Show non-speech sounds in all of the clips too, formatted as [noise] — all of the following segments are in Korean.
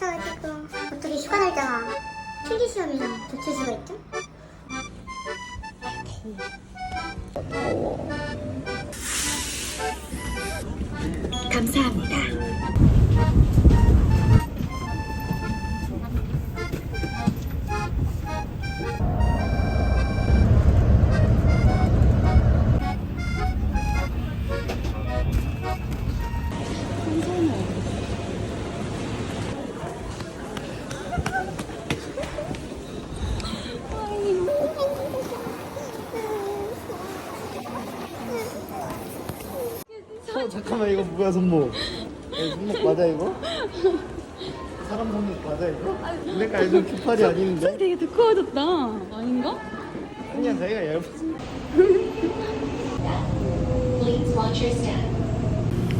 겹쳐가지고 어떻게 휴가 날짜가 필기 시험이랑 겹칠 수가 있죠? 뭐야 손목? 이거 손목 맞아 이거? 사람 손목 맞아 이거? 내가 알던 깃팔이 아닌데? 되게 두꺼워졌다. 아닌가? 그냥 자기가 얇은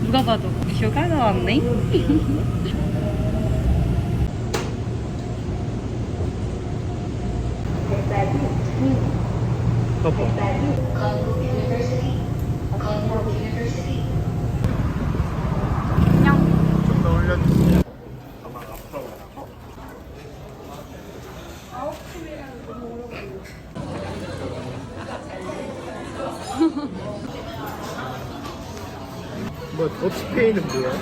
누가 봐도 휴가 나왔네. 봐봐 좀 더 올려주세요 가만 앞으로 가라 뭐 더치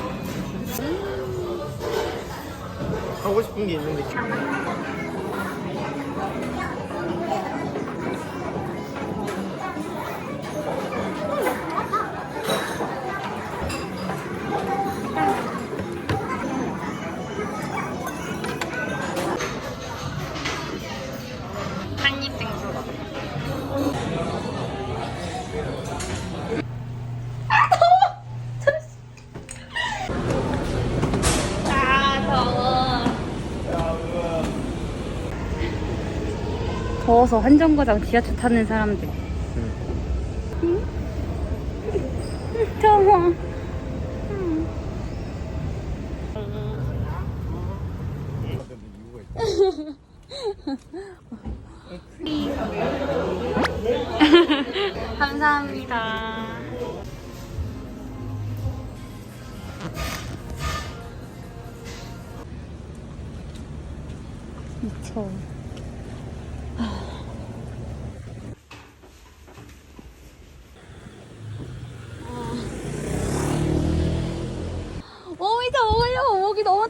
더워서 한정거장 지하철 타는 사람들.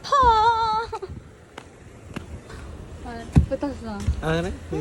타. 아, 뱉었어. 아 그래? 보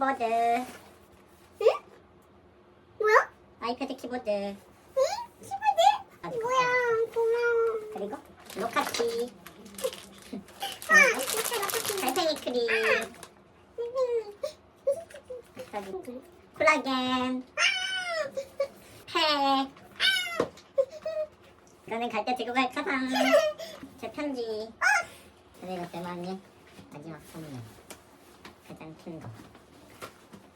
키보드. 응? 뭐야? 아이패드 키보드. 응? 키보드? 뭐야? 고마워. 그리고 노카키. 아, 진짜 노카키. 달팽이 크림. 그리고 콜라겐. 팩. 이거는 갈 때 들고 갈 가방. 제 편지. 그리고 대만의 마지막 선물. 가장 큰 거.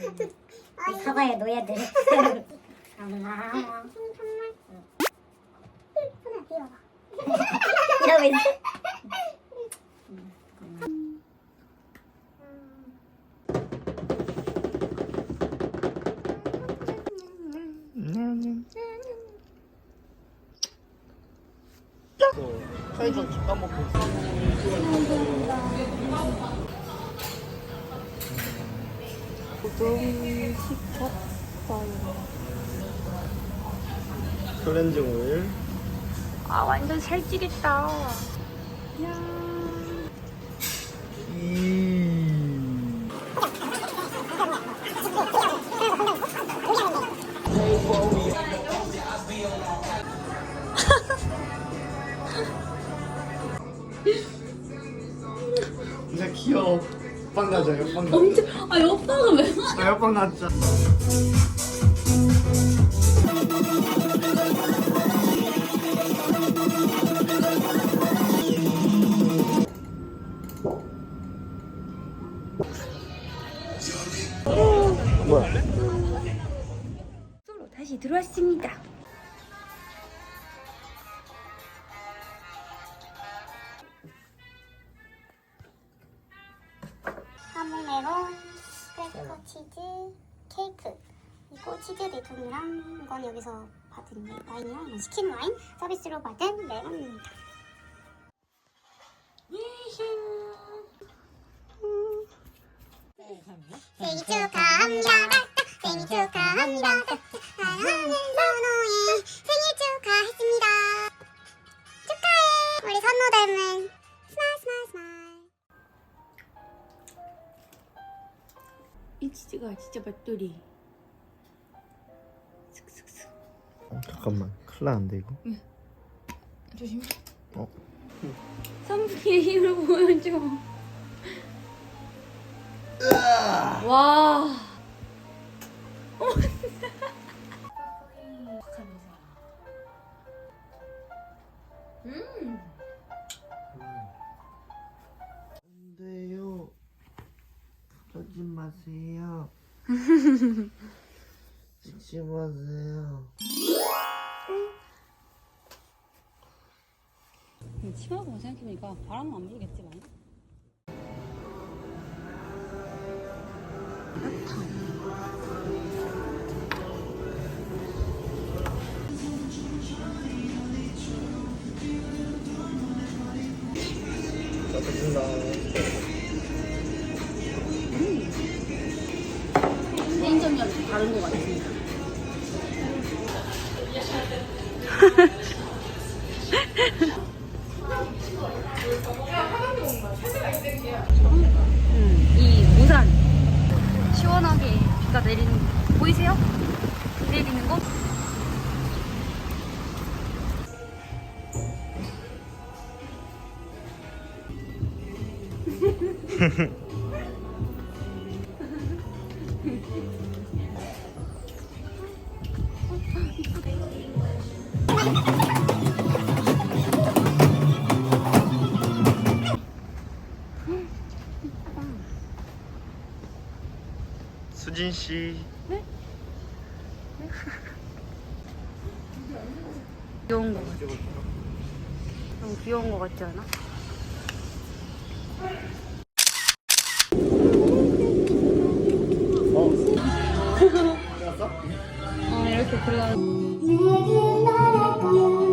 이 사과에 노예들. 비워봐. 이러고 있어? 또 편의점 집 까먹고 있어 좀 시켰어요. 클렌징 오일 아 완전 살찌겠다. 야. [laughs] 진짜 귀여워. 빵 옆방 가자. 엄청 아 오빠가 이건 여기서 받은 와인이랑 이건 시킨 와인 서비스로 받은 메론입니다. 생일 축하합니다. 생일 축하합니다. 사랑하는 선호의 생일 축하했습니다. 축하해. 우리 선호 닮은 스마일 스마일 스마일. 이 치즈가 진짜 맛돌이. 큰일 나는데 이거. 조심. 어. 선풍기의 힘을 보여줘. 와. 음. 안 돼요. 그러지 [laughs] 마세요. 찍지 마세요. 치마고 생각해보니까 바람은 안 불겠지만. 수진 씨. 귀여운 거 같아. 너무 귀여운 거 같지 않아? 어. 어 이렇게 들어가. 내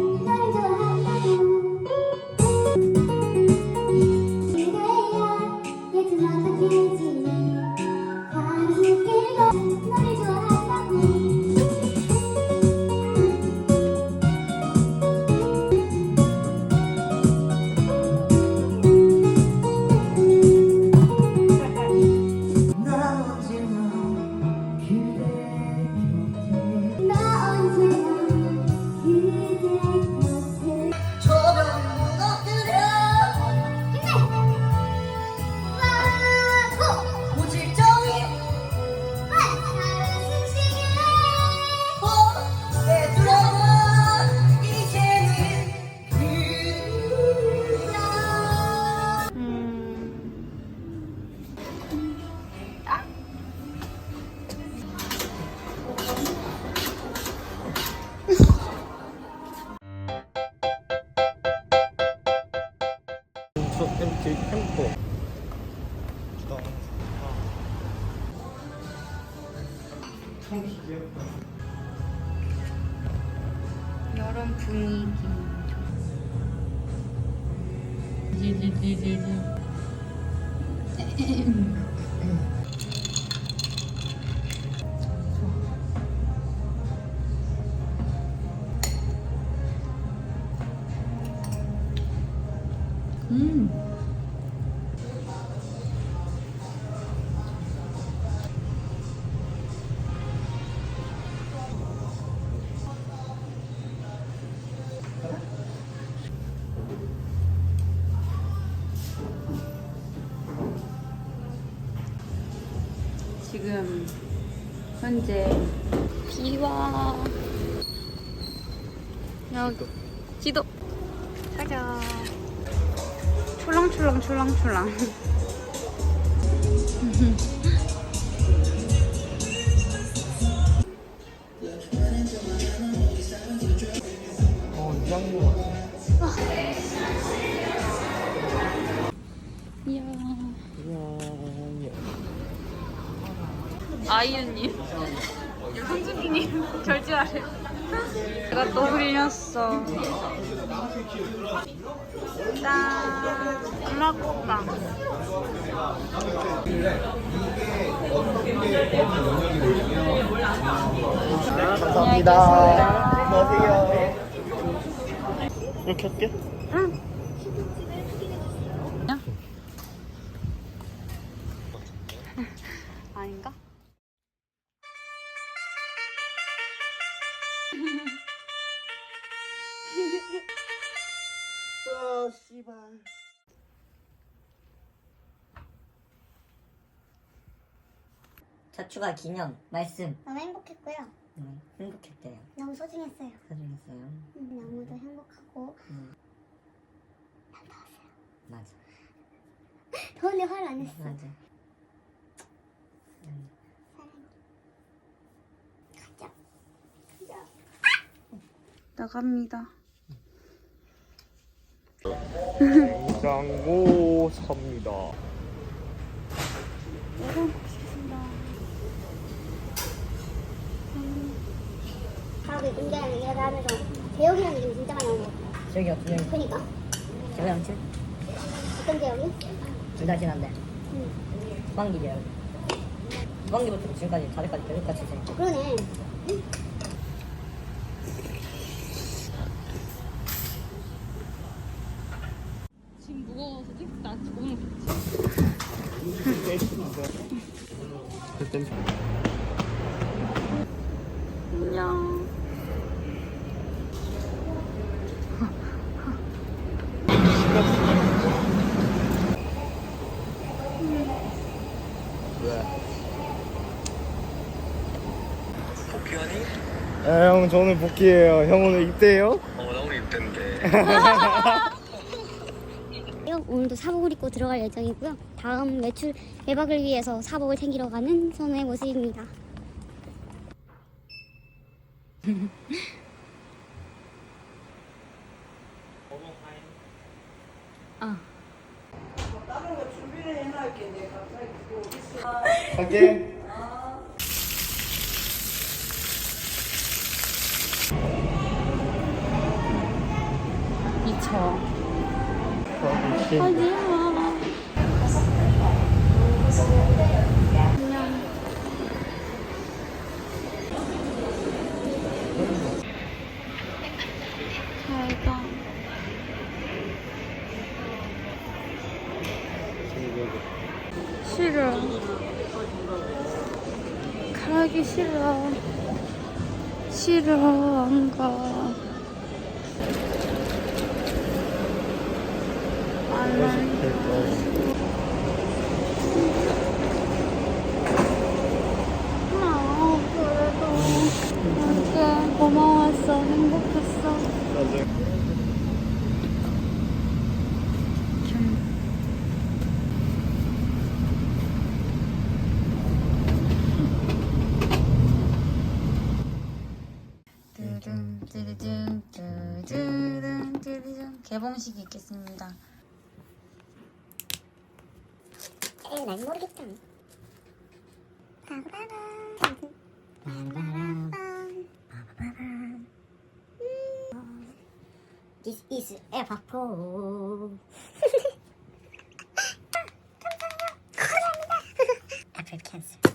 분위기. 지지지지지. 지금 현재 비와. 여기 지도. 가자. 출렁출렁 출렁출렁. 어 이장구 이야 아이유님. 손준기님 결제하래. 내가 또 흘렸어. 짠. 엄마국빵. 감사합니다. 안녕하세요. 이렇게 할게? 응. 아닌가? 자추가 기념 말씀 너무 행복했고요. 네, 행복했대요. 너무 소중했어요. 사랑했어요. 음, 너무도 행복하고 맞아. [laughs] 더운데 화를 안 냈어. 맞아. 가자. 가자. 나갑니다 장고 삽니다 여러분 맛있겠습니다 하면서 이름 진짜 많이 나온 거. 저기 어떻게 그니까. 저기 양치? 어떤 대역이? 둘다 지난데 응. 후반기 계열. 후반기부터 지금까지 자리까지 계속 같이 있으니까. 그러네. 지금 무거워서 찍다 몸을 그땐 안녕 복귀하니? 아, 형, 저 오늘 복귀해요. 형 오늘 입대해요? 어, 나 오늘 입대인데. [laughs] 오늘도 사복을 입고 들어갈 예정이고요. 다음 외출 외박을 위해서 사복을 챙기러 가는 선우의 모습입니다. [laughs] [laughs] 갈게. 미쳐. 어, 어디야 잘가 싫어. 가기 싫어. 싫어 안 가 안 가. 아, 그래도 이렇게 고마웠어 행복했어 뚜둥 뚜두둥 뚜두둥 개봉식이 있겠습니다 에이, 난 모르겠잖아. This is 에바포. 애플 캔슬.